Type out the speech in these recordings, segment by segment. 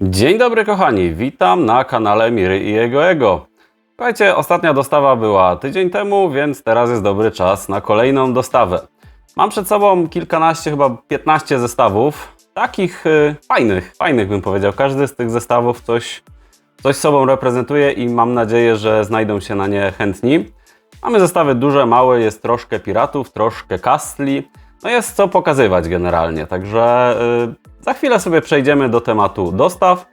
Dzień dobry kochani, witam na kanale Miry i jego ego. Słuchajcie, ostatnia dostawa była tydzień temu, więc teraz jest dobry czas na kolejną dostawę. Mam przed sobą kilkanaście, chyba 15 zestawów, takich y, fajnych, fajnych bym powiedział. Każdy z tych zestawów coś, coś sobą reprezentuje i mam nadzieję, że znajdą się na nie chętni. Mamy zestawy duże, małe, jest troszkę piratów, troszkę kastli. No jest co pokazywać generalnie, także y, za chwilę sobie przejdziemy do tematu dostaw.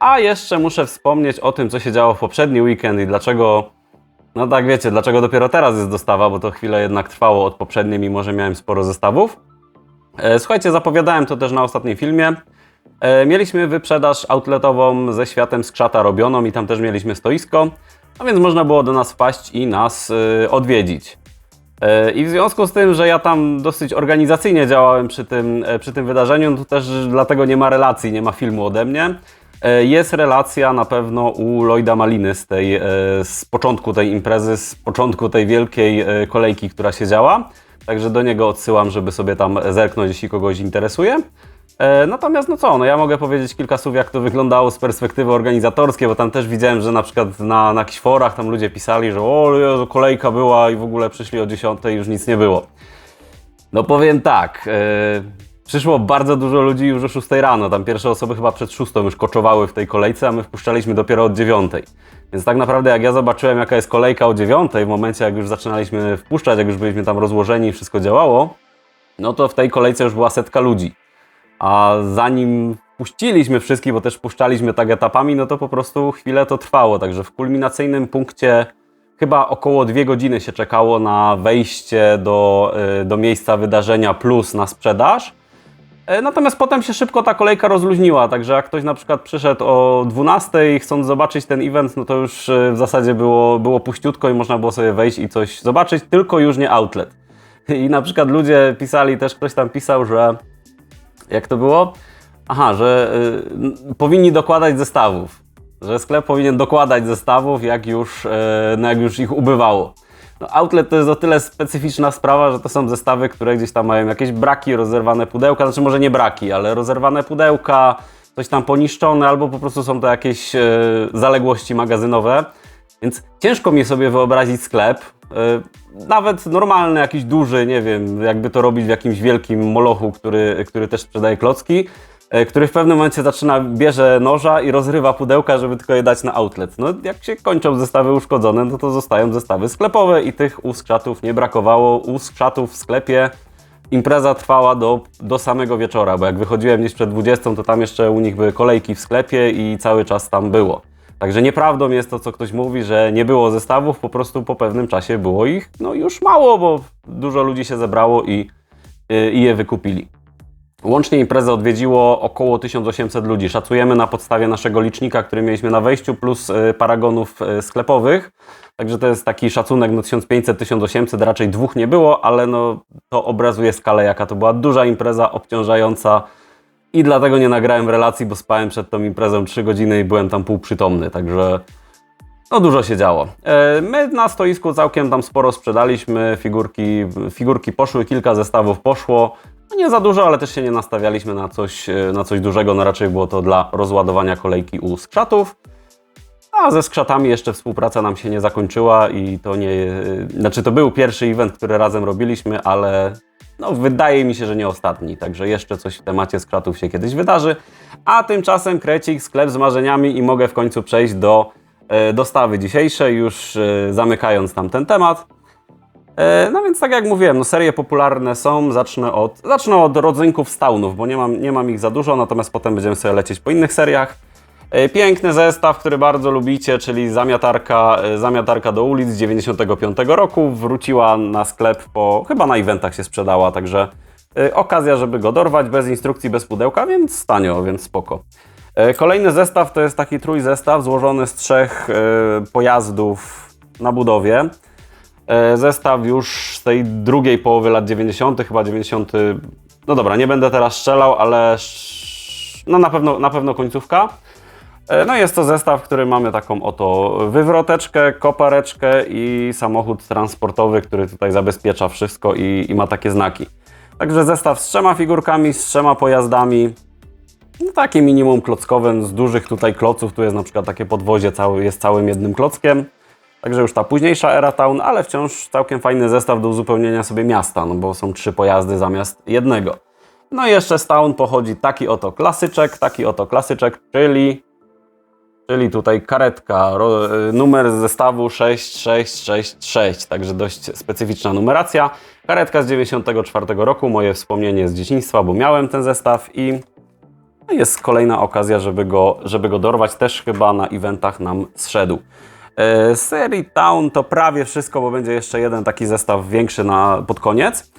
A jeszcze muszę wspomnieć o tym, co się działo w poprzedni weekend i dlaczego, no tak wiecie, dlaczego dopiero teraz jest dostawa, bo to chwilę jednak trwało od poprzedniej, mimo że miałem sporo zestawów. E, Słuchajcie, zapowiadałem to też na ostatnim filmie. E, Mieliśmy wyprzedaż outletową ze światem skrzata robioną i tam też mieliśmy stoisko, a więc można było do nas wpaść i nas y, odwiedzić. E, I w związku z tym, że ja tam dosyć organizacyjnie działałem przy tym, e, przy tym wydarzeniu, no to też dlatego nie ma relacji, nie ma filmu ode mnie. E, Jest relacja na pewno u Lloyda Maliny z, tej, z początku tej imprezy, z początku tej wielkiej kolejki, która się działa. Także do niego odsyłam, żeby sobie tam zerknąć, jeśli kogoś interesuje. E, Natomiast no co, no ja mogę powiedzieć kilka słów, jak to wyglądało z perspektywy organizatorskiej, bo tam też widziałem, że na przykład na, na jakichś forach tam ludzie pisali, że o Jezu, kolejka była i w ogóle przyszli o 10 i już nic nie było. No powiem tak, e, przyszło bardzo dużo ludzi już o 6 rano, tam pierwsze osoby chyba przed 6 już koczowały w tej kolejce, a my wpuszczaliśmy dopiero od 9. Więc tak naprawdę jak ja zobaczyłem jaka jest kolejka o 9, w momencie jak już zaczynaliśmy wpuszczać, jak już byliśmy tam rozłożeni i wszystko działało, no to w tej kolejce już była setka ludzi. A zanim puściliśmy wszystkich, bo też puszczaliśmy tak etapami, no to po prostu chwilę to trwało. Także w kulminacyjnym punkcie chyba około dwie godziny się czekało na wejście do, y, do miejsca wydarzenia plus na sprzedaż. E, Natomiast potem się szybko ta kolejka rozluźniła, także jak ktoś na przykład przyszedł o 12 chcąc zobaczyć ten event, no to już y, w zasadzie było, było puściutko i można było sobie wejść i coś zobaczyć, tylko już nie outlet. I na przykład ludzie pisali, też ktoś tam pisał, że jak to było? Aha, że y, powinni dokładać zestawów. Że sklep powinien dokładać zestawów, jak już, y, no jak już ich ubywało. No, outlet to jest o tyle specyficzna sprawa, że to są zestawy, które gdzieś tam mają jakieś braki, rozerwane pudełka, znaczy może nie braki, ale rozerwane pudełka, coś tam poniszczone, albo po prostu są to jakieś y, zaległości magazynowe. Więc ciężko mi sobie wyobrazić sklep, y, nawet normalny, jakiś duży, nie wiem, jakby to robić w jakimś wielkim molochu, który, który też sprzedaje klocki, y, który w pewnym momencie zaczyna, bierze noża i rozrywa pudełka, żeby tylko je dać na outlet. No jak się kończą zestawy uszkodzone, no to zostają zestawy sklepowe i tych u skrzatów nie brakowało. U skrzatów w sklepie impreza trwała do, do samego wieczora, bo jak wychodziłem gdzieś przed 20, to tam jeszcze u nich były kolejki w sklepie i cały czas tam było. Także nieprawdą jest to, co ktoś mówi, że nie było zestawów, po prostu po pewnym czasie było ich no już mało, bo dużo ludzi się zebrało i, y, i je wykupili. Łącznie imprezę odwiedziło około 1800 ludzi. Szacujemy na podstawie naszego licznika, który mieliśmy na wejściu, plus y, paragonów y, sklepowych. Także to jest taki szacunek, no 1500-1800, raczej dwóch nie było, ale no, to obrazuje skalę, jaka to była duża impreza, obciążająca. I dlatego nie nagrałem relacji, bo spałem przed tą imprezą 3 godziny i byłem tam półprzytomny, także no dużo się działo. E, My na stoisku całkiem tam sporo sprzedaliśmy, figurki, figurki poszły, kilka zestawów poszło. No nie za dużo, ale też się nie nastawialiśmy na coś, e, na coś dużego, no raczej było to dla rozładowania kolejki u skrzatów. A ze skrzatami jeszcze współpraca nam się nie zakończyła i to nie, e, znaczy to był pierwszy event, który razem robiliśmy, ale no wydaje mi się, że nie ostatni, także jeszcze coś w temacie skrzatów się kiedyś wydarzy. A tymczasem Krecik, sklep z marzeniami i mogę w końcu przejść do e, dostawy dzisiejszej, już e, zamykając tam ten temat. E, No więc tak jak mówiłem, no serie popularne są, zacznę od, zacznę od rodzynków z Townów, bo nie mam, nie mam ich za dużo, natomiast potem będziemy sobie lecieć po innych seriach. E, Piękny zestaw, który bardzo lubicie, czyli zamiatarka, e, zamiatarka do ulic z 95 roku. Wróciła na sklep po, chyba na eventach się sprzedała, także e, okazja, żeby go dorwać bez instrukcji, bez pudełka, więc tanio, więc spoko. Kolejny zestaw to jest taki trójzestaw złożony z trzech pojazdów na budowie. Zestaw już z tej drugiej połowy lat 90., chyba 90. No dobra, nie będę teraz strzelał, ale no na pewno, na pewno końcówka. E, No jest to zestaw, w którym mamy taką oto wywroteczkę, kopareczkę i samochód transportowy, który tutaj zabezpiecza wszystko i, i ma takie znaki. Także zestaw z trzema figurkami, z trzema pojazdami. no, takie minimum klockowym z dużych tutaj kloców. Tu jest na przykład takie podwozie, cały, jest całym jednym klockiem. Także już ta późniejsza era Town, ale wciąż całkiem fajny zestaw do uzupełnienia sobie miasta, no bo są trzy pojazdy zamiast jednego. No i jeszcze z Town pochodzi taki oto klasyczek, taki oto klasyczek, czyli, czyli tutaj karetka, ro, numer zestawu 6666, także dość specyficzna numeracja. Karetka z 94 roku, moje wspomnienie z dzieciństwa, bo miałem ten zestaw i no jest kolejna okazja, żeby go, żeby go dorwać. Też chyba na eventach nam zszedł. E, serii Town to prawie wszystko, bo będzie jeszcze jeden taki zestaw większy na, pod koniec.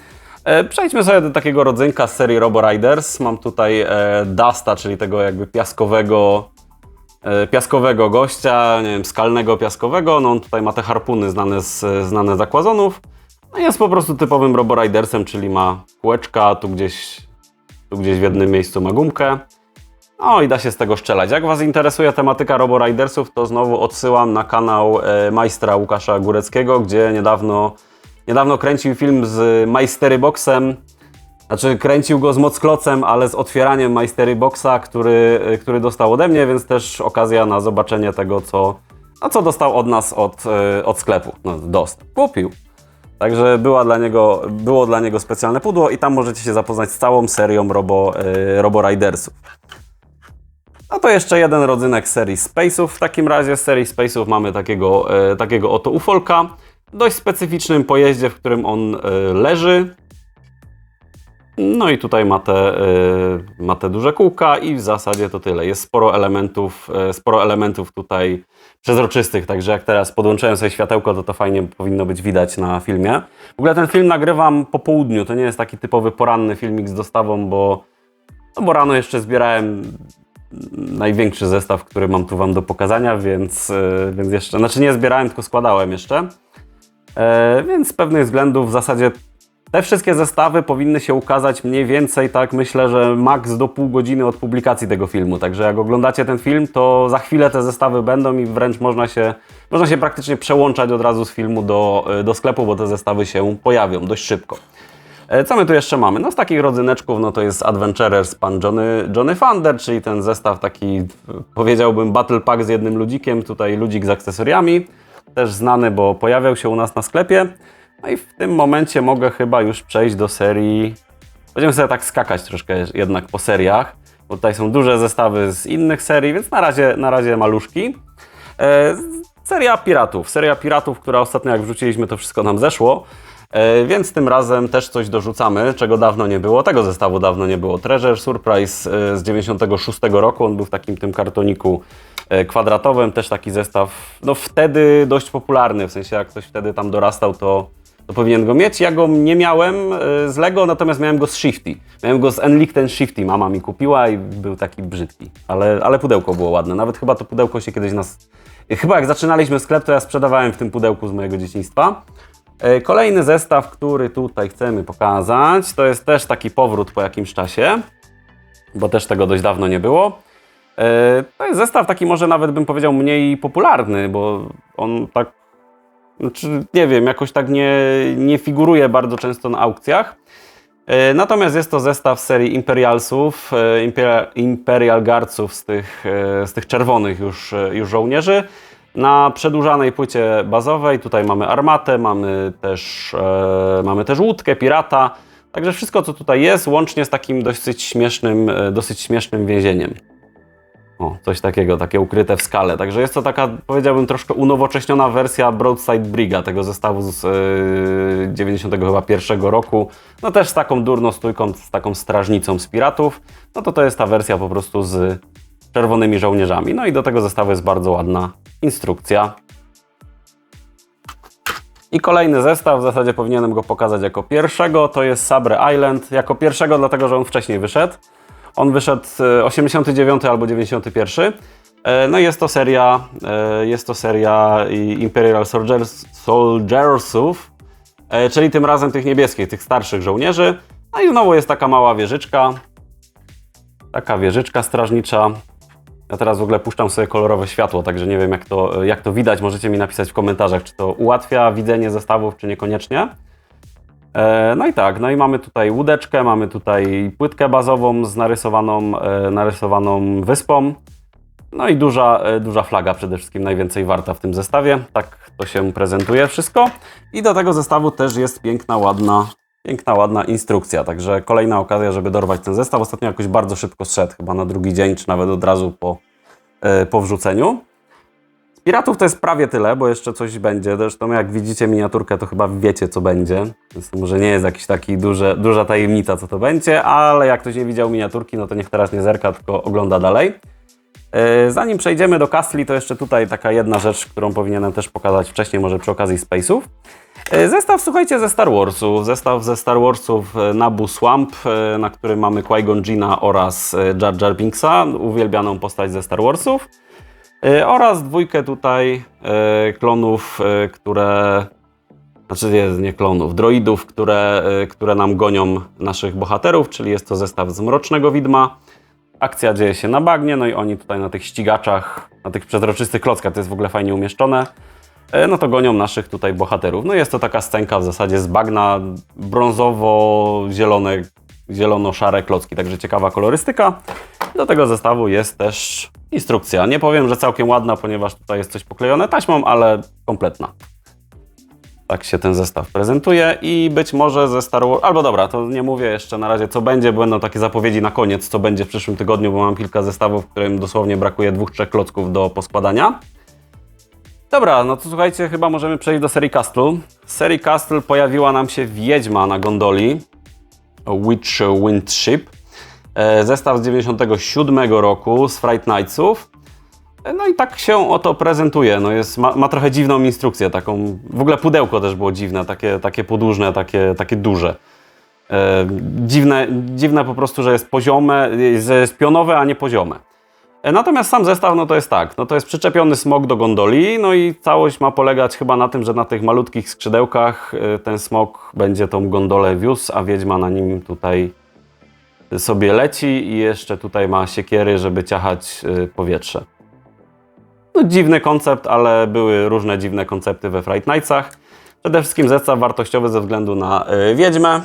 E, Przejdźmy sobie do takiego rodzynka z serii Robo Riders. Mam tutaj e, Dusta, czyli tego jakby piaskowego, piaskowego gościa, nie wiem, skalnego piaskowego. No on tutaj ma te harpuny znane z, znane z. No jest po prostu typowym Robo Ridersem, czyli ma kółeczka, tu gdzieś, tu gdzieś w jednym miejscu ma gumkę. No i da się z tego strzelać. Jak Was interesuje tematyka Robo Ridersów, to znowu odsyłam na kanał e, majstra Łukasza Góreckiego, gdzie niedawno, niedawno kręcił film z Majstery Boxem. Znaczy kręcił go z Mocklocem, ale z otwieraniem Majstery Boxa, który, e, który dostał ode mnie, więc też okazja na zobaczenie tego, co, no, co dostał od nas od, e, od sklepu. No, dostał. Kupił. Także była dla niego, było dla niego specjalne pudło i tam możecie się zapoznać z całą serią Robo, e, Robo Ridersów. No to jeszcze jeden rodzynek serii Space'ów. W takim razie z serii Space'ów mamy takiego, takiego oto ufolka. Dość specyficznym pojeździe, w którym on leży. No i tutaj ma te, e, ma te duże kółka i w zasadzie to tyle. Jest sporo elementów, e, sporo elementów tutaj przezroczystych, także jak teraz podłączyłem sobie światełko, to to fajnie powinno być widać na filmie. W ogóle ten film nagrywam po południu, to nie jest taki typowy poranny filmik z dostawą, bo, no bo rano jeszcze zbierałem największy zestaw, który mam tu Wam do pokazania, więc, e, więc jeszcze, znaczy nie zbierałem, tylko składałem jeszcze. E, więc z pewnych względów w zasadzie te wszystkie zestawy powinny się ukazać mniej więcej, tak myślę, że maks do pół godziny od publikacji tego filmu. Także jak oglądacie ten film, to za chwilę te zestawy będą i wręcz można się, można się praktycznie przełączać od razu z filmu do, e, do sklepu, bo te zestawy się pojawią dość szybko. E, Co my tu jeszcze mamy? No z takich rodzyneczków, no to jest Adventurers pan Johnny, Johnny Thunder, czyli ten zestaw taki, e, powiedziałbym, battle pack z jednym ludzikiem, tutaj ludzik z akcesoriami, też znany, bo pojawiał się u nas na sklepie. No i w tym momencie mogę chyba już przejść do serii, będziemy sobie tak skakać troszkę jednak po seriach, bo tutaj są duże zestawy z innych serii, więc na razie, na razie maluszki. E, seria Piratów. Seria Piratów, która ostatnio jak wrzuciliśmy, to wszystko nam zeszło. E, więc tym razem też coś dorzucamy, czego dawno nie było. Tego zestawu dawno nie było. Treasure Surprise e, z 96 roku. On był w takim tym kartoniku e, kwadratowym. Też taki zestaw, no wtedy dość popularny. W sensie jak ktoś wtedy tam dorastał, to, to powinien go mieć. Ja go nie miałem e, z Lego, natomiast miałem go z Shifty. Miałem go z Enlichten Shifty. Mama mi kupiła i był taki brzydki. Ale, ale pudełko było ładne. Nawet chyba to pudełko się kiedyś nas... Chyba jak zaczynaliśmy sklep, to ja sprzedawałem w tym pudełku z mojego dzieciństwa. E, Kolejny zestaw, który tutaj chcemy pokazać, to jest też taki powrót po jakimś czasie, bo też tego dość dawno nie było. E, To jest zestaw taki może nawet bym powiedział mniej popularny, bo on tak, znaczy nie wiem, jakoś tak nie, nie figuruje bardzo często na aukcjach. E, Natomiast jest to zestaw serii Imperialsów, e, Imperial, Guardsów z tych, e, z tych czerwonych już, już żołnierzy. Na przedłużanej płycie bazowej tutaj mamy armatę, mamy też, e, mamy też łódkę, pirata. Także wszystko, co tutaj jest, łącznie z takim dosyć śmiesznym, dosyć śmiesznym więzieniem. O, coś takiego, takie ukryte w skale. Także jest to taka, powiedziałbym, troszkę unowocześniona wersja Broadside Briga, tego zestawu z e, 91 roku. No też z taką durną stójką, z taką strażnicą z piratów. No to to jest ta wersja po prostu z czerwonymi żołnierzami. No i do tego zestawu jest bardzo ładna instrukcja. I kolejny zestaw, w zasadzie powinienem go pokazać jako pierwszego, to jest Sabre Island. Jako pierwszego, dlatego że on wcześniej wyszedł. On wyszedł e, 89 albo 91. E, No jest to seria, e, jest to seria Imperial Soldiers, Soldiersów, e, czyli tym razem tych niebieskich, tych starszych żołnierzy. No i znowu jest taka mała wieżyczka, taka wieżyczka strażnicza. Ja teraz w ogóle puszczam sobie kolorowe światło, także nie wiem jak to, jak to widać. Możecie mi napisać w komentarzach, czy to ułatwia widzenie zestawów, czy niekoniecznie. E, No i tak, no i mamy tutaj łódeczkę, mamy tutaj płytkę bazową z narysowaną, e, narysowaną wyspą. No i duża, e, duża flaga przede wszystkim, najwięcej warta w tym zestawie. Tak to się prezentuje wszystko. I do tego zestawu też jest piękna, ładna, piękna, ładna instrukcja. Także kolejna okazja, żeby dorwać ten zestaw. Ostatnio jakoś bardzo szybko zszedł, chyba na drugi dzień, czy nawet od razu po, po wrzuceniu. Piratów to jest prawie tyle, bo jeszcze coś będzie. Zresztą jak widzicie miniaturkę, to chyba wiecie, co będzie. Więc może nie jest jakiś taki duża tajemnica, co to będzie, ale jak ktoś nie widział miniaturki, no to niech teraz nie zerka, tylko ogląda dalej. E, Zanim przejdziemy do Castli, to jeszcze tutaj taka jedna rzecz, którą powinienem też pokazać wcześniej, może przy okazji Space'ów. E, Zestaw, słuchajcie, ze Star Warsów. Zestaw ze Star Warsów e, Nabu Swamp, na którym mamy Qui-Gon Jinna oraz Jar Jar Binksa, uwielbianą postać ze Star Warsów. E, Oraz dwójkę tutaj e, klonów, e, które... Znaczy nie, nie klonów, droidów, które, które nam gonią naszych bohaterów, czyli jest to zestaw z Mrocznego Widma. Akcja dzieje się na bagnie, no i oni tutaj na tych ścigaczach, na tych przezroczystych klockach, to jest w ogóle fajnie umieszczone, no to gonią naszych tutaj bohaterów. No jest to taka scenka w zasadzie z bagna brązowo-zielone, zielono-szare klocki, także ciekawa kolorystyka. Do tego zestawu jest też instrukcja. Nie powiem, że całkiem ładna, ponieważ tutaj jest coś poklejone taśmą, ale kompletna. Tak się ten zestaw prezentuje i być może ze Star Wars... Albo dobra, to nie mówię jeszcze na razie co będzie, będą takie zapowiedzi na koniec, co będzie w przyszłym tygodniu, bo mam kilka zestawów, w którym dosłownie brakuje dwóch, trzech klocków do poskładania. Dobra, no to słuchajcie, chyba możemy przejść do serii Castle. Z serii Castle pojawiła nam się Wiedźma na gondoli, Witch Wind Ship. E, Zestaw z 97 roku z Fright Nightsów. E, No i tak się oto prezentuje. No jest, ma, ma trochę dziwną instrukcję, taką. W ogóle pudełko też było dziwne, takie, takie podłużne, takie, takie duże. E, dziwne, dziwne po prostu, że jest poziome, że jest pionowe, a nie poziome. E, Natomiast sam zestaw, no to jest tak, no to jest przyczepiony smok do gondoli, no i całość ma polegać chyba na tym, że na tych malutkich skrzydełkach e, ten smok będzie tą gondolę wiózł, a wiedźma na nim tutaj sobie leci i jeszcze tutaj ma siekiery, żeby ciachać e, powietrze. No, dziwny koncept, ale były różne dziwne koncepty we Fright Nightsach. Przede wszystkim zestaw wartościowy ze względu na y, Wiedźmę,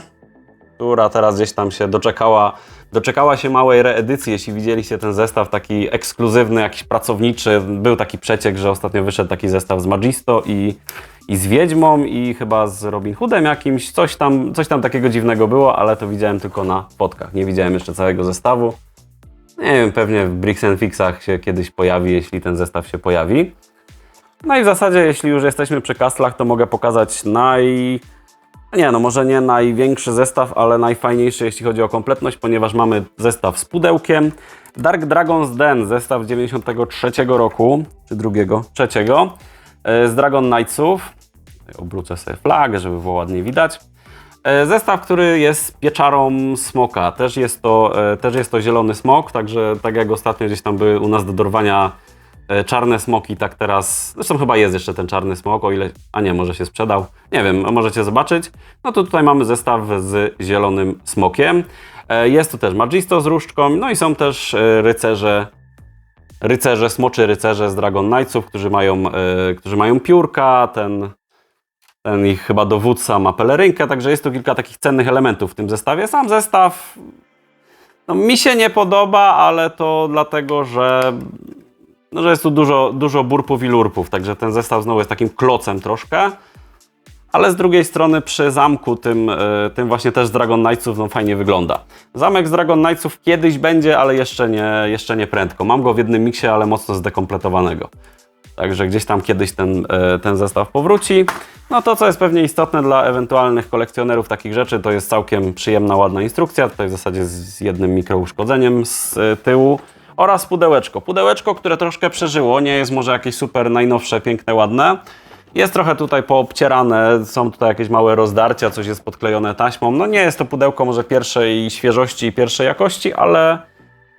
która teraz gdzieś tam się doczekała, doczekała się małej reedycji. Jeśli widzieliście ten zestaw taki ekskluzywny, jakiś pracowniczy, był taki przeciek, że ostatnio wyszedł taki zestaw z Magisto i, i z Wiedźmą i chyba z Robin Hoodem jakimś. Coś tam, coś tam takiego dziwnego było, ale to widziałem tylko na fotkach. Nie widziałem jeszcze całego zestawu. Nie wiem, pewnie w Bricks and Fixach się kiedyś pojawi, jeśli ten zestaw się pojawi. No i w zasadzie, jeśli już jesteśmy przy kastlach, to mogę pokazać naj... Nie, no może nie największy zestaw, ale najfajniejszy, jeśli chodzi o kompletność, ponieważ mamy zestaw z pudełkiem. Dark Dragon's Den, zestaw z 93 roku, czy drugiego, trzeciego, z Dragon Knightsów. Obrócę sobie flagę, żeby było ładnie widać. E, Zestaw, który jest pieczarą smoka. Też jest, to, e, też jest to zielony smok, także tak jak ostatnio gdzieś tam były u nas do dorwania e, czarne smoki, tak teraz, zresztą chyba jest jeszcze ten czarny smok, o ile, a nie, może się sprzedał, nie wiem, możecie zobaczyć. No to tutaj mamy zestaw z zielonym smokiem. E, Jest tu też Magisto z różdżką, no i są też e, rycerze, rycerze, smoczy rycerze z Dragon Knightsów, którzy mają, e, którzy mają piórka, ten ten ich chyba dowódca ma pelerynkę, także jest tu kilka takich cennych elementów w tym zestawie. Sam zestaw no, mi się nie podoba, ale to dlatego, że, no, że jest tu dużo, dużo burpów i lurpów, także ten zestaw znowu jest takim klocem troszkę. Ale z drugiej strony przy zamku, tym, e, tym właśnie też z Dragon Knightsów, no fajnie wygląda. Zamek z Dragon Knightsów kiedyś będzie, ale jeszcze nie, jeszcze nie prędko. Mam go w jednym miksie, ale mocno zdekompletowanego. Także gdzieś tam kiedyś ten, e, ten zestaw powróci. No to, co jest pewnie istotne dla ewentualnych kolekcjonerów takich rzeczy, to jest całkiem przyjemna, ładna instrukcja. Tutaj w zasadzie z jednym mikrouszkodzeniem z e, tyłu. Oraz pudełeczko. Pudełeczko, które troszkę przeżyło. Nie jest może jakieś super najnowsze, piękne, ładne. Jest trochę tutaj poobcierane, są tutaj jakieś małe rozdarcia, coś jest podklejone taśmą. No nie jest to pudełko może pierwszej świeżości i pierwszej jakości, ale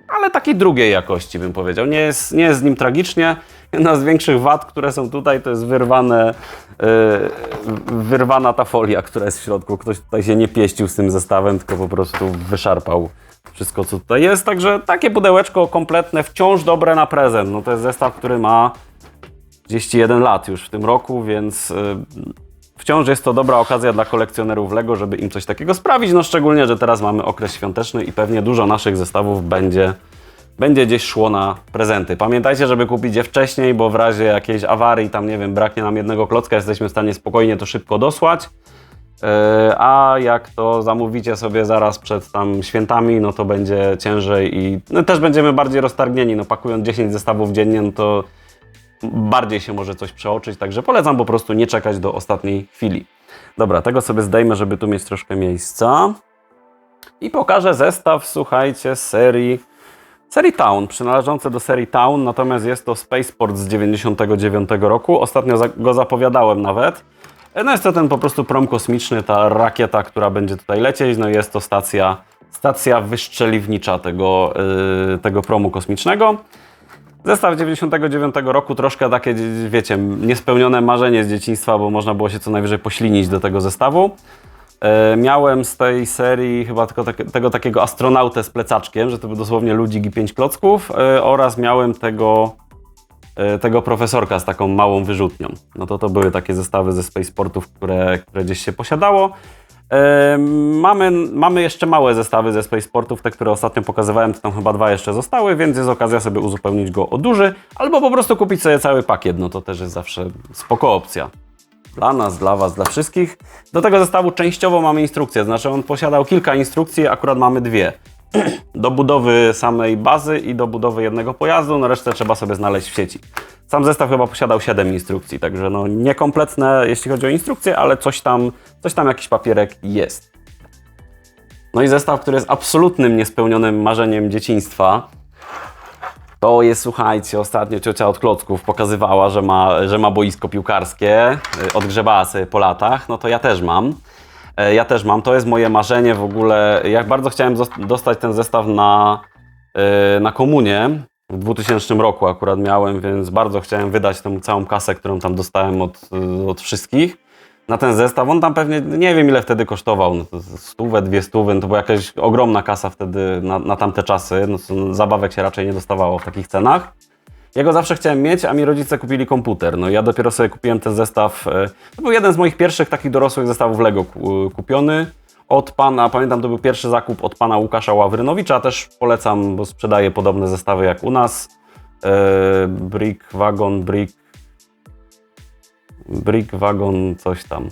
ale takiej drugiej jakości bym powiedział. Nie jest, nie jest z nim tragicznie. Jedna z większych wad, które są tutaj, to jest wyrwane, yy, wyrwana ta folia, która jest w środku. Ktoś tutaj się nie pieścił z tym zestawem, tylko po prostu wyszarpał wszystko, co tutaj jest. Także takie pudełeczko kompletne, wciąż dobre na prezent. No to jest zestaw, który ma 31 lat już w tym roku, więc yy, wciąż jest to dobra okazja dla kolekcjonerów Lego, żeby im coś takiego sprawić, no szczególnie, że teraz mamy okres świąteczny i pewnie dużo naszych zestawów będzie, będzie gdzieś szło na prezenty. Pamiętajcie, żeby kupić je wcześniej, bo w razie jakiejś awarii, tam nie wiem, braknie nam jednego klocka, jesteśmy w stanie spokojnie to szybko dosłać. E, A jak to zamówicie sobie zaraz przed tam świętami, no to będzie ciężej i no też będziemy bardziej roztargnieni. No pakując 10 zestawów dziennie, no to bardziej się może coś przeoczyć, także polecam po prostu nie czekać do ostatniej chwili. Dobra, tego sobie zdejmę, żeby tu mieć troszkę miejsca. I pokażę zestaw, słuchajcie, serii, serii Town, przynależący do serii Town, natomiast jest to Spaceport z 99 roku. Ostatnio go zapowiadałem nawet. No jest to ten po prostu prom kosmiczny, ta rakieta, która będzie tutaj lecieć. No jest to stacja, stacja wyszczeliwnicza tego, yy, tego promu kosmicznego. Zestaw 99 roku, troszkę takie, wiecie, niespełnione marzenie z dzieciństwa, bo można było się co najwyżej poślinić do tego zestawu. E, miałem z tej serii chyba tylko takie, tego takiego astronautę z plecaczkiem, że to był dosłownie ludzik i pięć klocków e, oraz miałem tego, e, tego profesorka z taką małą wyrzutnią. No to to były takie zestawy ze Spaceportów, które, które gdzieś się posiadało. Mamy, mamy jeszcze małe zestawy ze Spaceportów, te, które ostatnio pokazywałem, to tam chyba dwa jeszcze zostały, więc jest okazja sobie uzupełnić go o duży, albo po prostu kupić sobie cały pakiet, no to też jest zawsze spoko opcja. Dla nas, dla Was, dla wszystkich. Do tego zestawu częściowo mamy instrukcję, znaczy on posiadał kilka instrukcji, akurat mamy dwie. Do budowy samej bazy i do budowy jednego pojazdu, no resztę trzeba sobie znaleźć w sieci. Sam zestaw chyba posiadał 7 instrukcji, także no niekompletne jeśli chodzi o instrukcje, ale coś tam, coś tam jakiś papierek jest. No i zestaw, który jest absolutnym niespełnionym marzeniem dzieciństwa. To jest, słuchajcie, ostatnio ciocia od klocków pokazywała, że ma, że ma boisko piłkarskie, y, odgrzebała sobie po latach, no to ja też mam. E, Ja też mam, to jest moje marzenie w ogóle. Jak bardzo chciałem dostać ten zestaw na, e, na komunię. W 2000 roku akurat miałem, więc bardzo chciałem wydać tą całą kasę, którą tam dostałem od, y, od wszystkich na ten zestaw. On tam pewnie, nie wiem ile wtedy kosztował, no to stówę, dwie stówy, no to była jakaś ogromna kasa wtedy na, na tamte czasy. No zabawek się raczej nie dostawało w takich cenach. Ja go zawsze chciałem mieć, a mi rodzice kupili komputer. No ja dopiero sobie kupiłem ten zestaw. e, To był jeden z moich pierwszych takich dorosłych zestawów Lego ku- kupiony. Od pana, pamiętam, to był pierwszy zakup od pana Łukasza Ławrynowicza. Też polecam, bo sprzedaje podobne zestawy jak u nas. E, Brick Wagon, Brick. Brick Wagon, coś tam.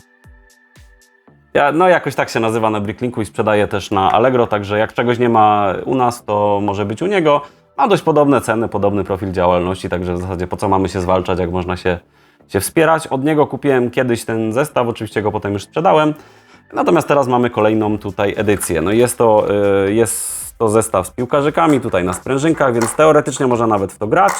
Ja, no jakoś tak się nazywa na Bricklinku i sprzedaje też na Allegro, także jak czegoś nie ma u nas, to może być u niego. Ma dość podobne ceny, podobny profil działalności, także w zasadzie po co mamy się zwalczać, jak można się, się wspierać. Od niego kupiłem kiedyś ten zestaw, oczywiście go potem już sprzedałem. Natomiast teraz mamy kolejną tutaj edycję. No jest to, y, jest to zestaw z piłkarzykami tutaj na sprężynkach, więc teoretycznie można nawet w to grać.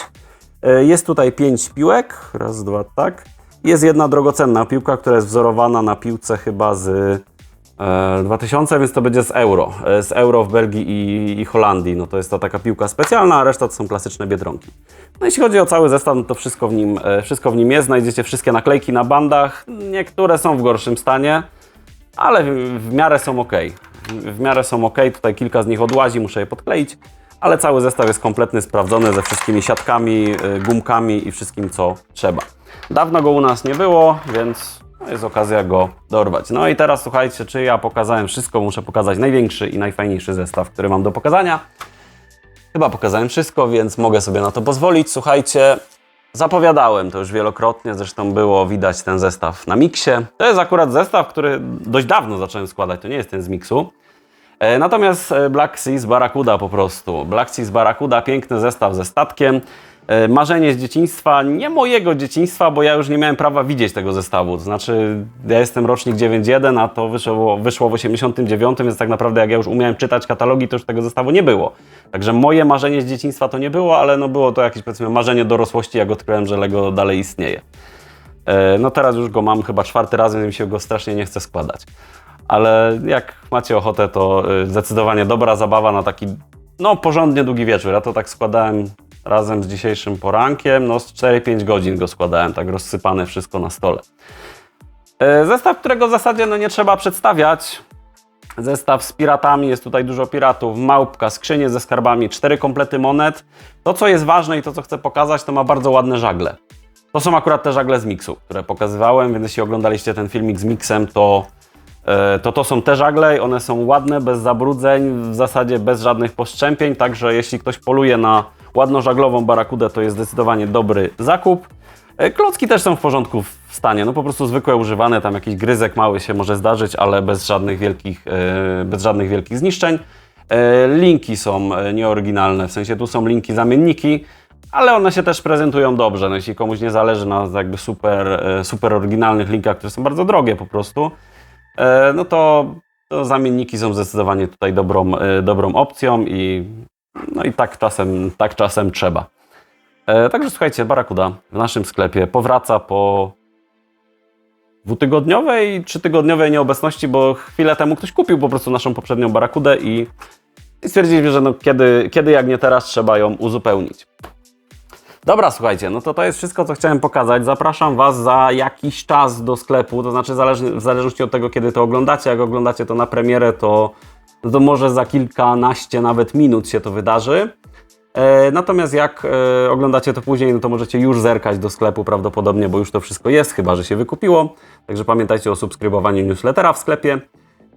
Y, Jest tutaj pięć piłek, raz, dwa, tak. Jest jedna drogocenna piłka, która jest wzorowana na piłce chyba z 2000, więc to będzie z euro. E, Z euro w Belgii i, i Holandii. No to jest to taka piłka specjalna, a reszta to są klasyczne biedronki. No jeśli chodzi o cały zestaw, no to wszystko w nim, e, wszystko w nim jest. Znajdziecie wszystkie naklejki na bandach. Niektóre są w gorszym stanie, ale w, w miarę są ok. W, w miarę są ok. Tutaj kilka z nich odłazi, muszę je podkleić. Ale cały zestaw jest kompletny, sprawdzony ze wszystkimi siatkami, gumkami i wszystkim, co trzeba. Dawno go u nas nie było, więc no, jest okazja go dorwać. No i teraz słuchajcie, czy ja pokazałem wszystko, muszę pokazać największy i najfajniejszy zestaw, który mam do pokazania. Chyba pokazałem wszystko, więc mogę sobie na to pozwolić. Słuchajcie, zapowiadałem to już wielokrotnie, zresztą było widać ten zestaw na miksie. To jest akurat zestaw, który dość dawno zacząłem składać, to nie jest ten z miksu. E, Natomiast e, Black Seas Barracuda po prostu. Black Seas Barracuda, piękny zestaw ze statkiem. E, Marzenie z dzieciństwa, nie mojego dzieciństwa, bo ja już nie miałem prawa widzieć tego zestawu. To znaczy, ja jestem rocznik 9.1, a to wyszło, wyszło w 89, więc tak naprawdę jak ja już umiałem czytać katalogi, to już tego zestawu nie było. Także moje marzenie z dzieciństwa to nie było, ale no było to jakieś powiedzmy marzenie dorosłości, jak odkryłem, że Lego dalej istnieje. E, No teraz już go mam chyba czwarty raz, więc mi się go strasznie nie chce składać. Ale jak macie ochotę, to y, zdecydowanie dobra zabawa na taki, no porządnie długi wieczór. Ja to tak składałem razem z dzisiejszym porankiem, no z 4-5 godzin go składałem, tak rozsypane wszystko na stole. E, Zestaw, którego w zasadzie no nie trzeba przedstawiać. Zestaw z piratami, jest tutaj dużo piratów, małpka, skrzynie ze skarbami, cztery komplety monet. To, co jest ważne i to, co chcę pokazać, to ma bardzo ładne żagle. To są akurat te żagle z miksu, które pokazywałem, więc jeśli oglądaliście ten filmik z miksem, to to, to są te żagle, one są ładne, bez zabrudzeń, w zasadzie bez żadnych postrzępień, także jeśli ktoś poluje na ładnożaglową barakudę, to jest zdecydowanie dobry zakup. E, Klocki też są w porządku w stanie, no po prostu zwykłe używane, tam jakiś gryzek mały się może zdarzyć, ale bez żadnych wielkich, e, bez żadnych wielkich zniszczeń. E, Linki są e, nieoryginalne, w sensie tu są linki zamienniki, ale one się też prezentują dobrze. No, jeśli komuś nie zależy na jakby super, e, super oryginalnych linkach, które są bardzo drogie po prostu, e, no to, to zamienniki są zdecydowanie tutaj dobrą, e, dobrą opcją i, no i tak czasem, tak czasem trzeba. E, Także słuchajcie, Barakuda w naszym sklepie powraca po dwutygodniowej, trzytygodniowej nieobecności, bo chwilę temu ktoś kupił po prostu naszą poprzednią Barakudę i, i stwierdziliśmy, że no kiedy, kiedy jak nie teraz trzeba ją uzupełnić. Dobra, słuchajcie, no to to jest wszystko, co chciałem pokazać. Zapraszam Was za jakiś czas do sklepu, to znaczy w zależności od tego, kiedy to oglądacie. Jak oglądacie to na premierę, to, no to może za kilkanaście nawet minut się to wydarzy. E, Natomiast jak e, oglądacie to później, no to możecie już zerkać do sklepu prawdopodobnie, bo już to wszystko jest, chyba że się wykupiło. Także pamiętajcie o subskrybowaniu newslettera w sklepie.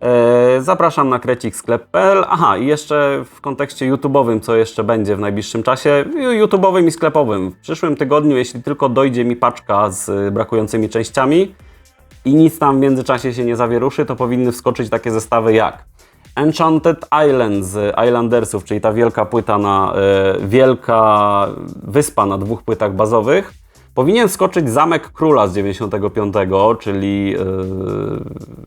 E, Zapraszam na kreciksklep.pl. Aha, i jeszcze w kontekście YouTube'owym, co jeszcze będzie w najbliższym czasie, YouTube'owym i sklepowym. W przyszłym tygodniu, jeśli tylko dojdzie mi paczka z y, brakującymi częściami i nic tam w międzyczasie się nie zawieruszy, to powinny wskoczyć takie zestawy jak Enchanted Island z Islandersów, czyli ta wielka płyta na, e, wielka wyspa na dwóch płytach bazowych. Powinien skoczyć Zamek Króla z 95, czyli e,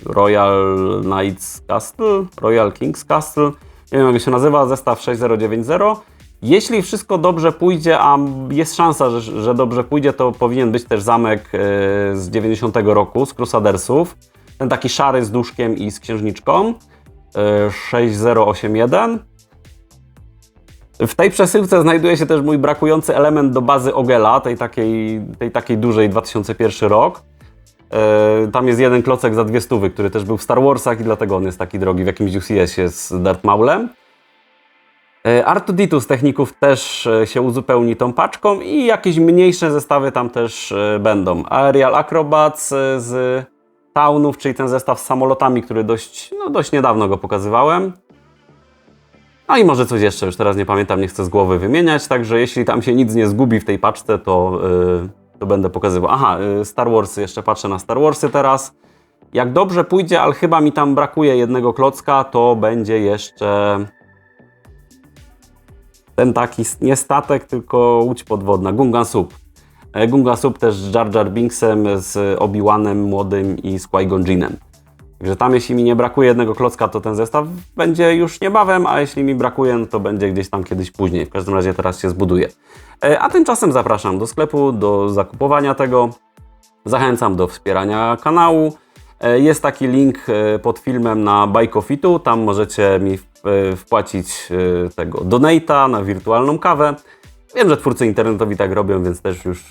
Royal Knights Castle, Royal King's Castle. Nie wiem jak się nazywa, zestaw 6090. Jeśli wszystko dobrze pójdzie, a jest szansa, że, że dobrze pójdzie, to powinien być też zamek e, z 90 roku, z Crusadersów. Ten taki szary z duszkiem i z księżniczką. E, 6081. W tej przesyłce znajduje się też mój brakujący element do bazy Ogela, tej takiej, tej takiej dużej 2001 rok. E, Tam jest jeden klocek za dwie stówy, który też był w Star Warsach i dlatego on jest taki drogi w jakimś UCS-ie z Darth Maulem. E, R2D2 z techników też e, się uzupełni tą paczką i jakieś mniejsze zestawy tam też będą. Aerial Acrobats z Townów, czyli ten zestaw z samolotami, który dość, no dość niedawno go pokazywałem. No i może coś jeszcze, już teraz nie pamiętam, nie chcę z głowy wymieniać, także jeśli tam się nic nie zgubi w tej paczce, to, yy, to będę pokazywał. Aha, yy, Star Warsy, jeszcze patrzę na Star Warsy teraz. Jak dobrze pójdzie, ale chyba mi tam brakuje jednego klocka, to będzie jeszcze ten taki, nie statek, tylko łódź podwodna, Gungan Soup. E, Gungan Soup też z Jar Jar Binksem, z Obi-Wanem młodym i z Qui-Gon Jinnem. Także tam jeśli mi nie brakuje jednego klocka, to ten zestaw będzie już niebawem, a jeśli mi brakuje, no to będzie gdzieś tam kiedyś później. W każdym razie teraz się zbuduje. E, A tymczasem zapraszam do sklepu, do zakupowania tego. Zachęcam do wspierania kanału. E, Jest taki link e, pod filmem na Bajkofitu. Tam możecie mi wpłacić tego donata na wirtualną kawę. Wiem, że twórcy internetowi tak robią, więc też już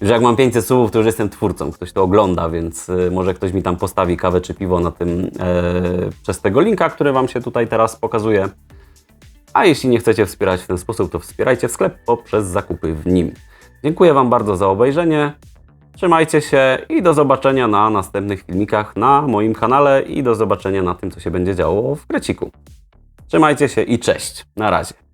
że jak mam 500 słów, to już jestem twórcą, ktoś to ogląda, więc y, może ktoś mi tam postawi kawę czy piwo na tym e, przez tego linka, który Wam się tutaj teraz pokazuje. A jeśli nie chcecie wspierać w ten sposób, to wspierajcie sklep poprzez zakupy w nim. Dziękuję Wam bardzo za obejrzenie. Trzymajcie się i do zobaczenia na następnych filmikach na moim kanale i do zobaczenia na tym, co się będzie działo w Kreciku. Trzymajcie się i cześć. Na razie.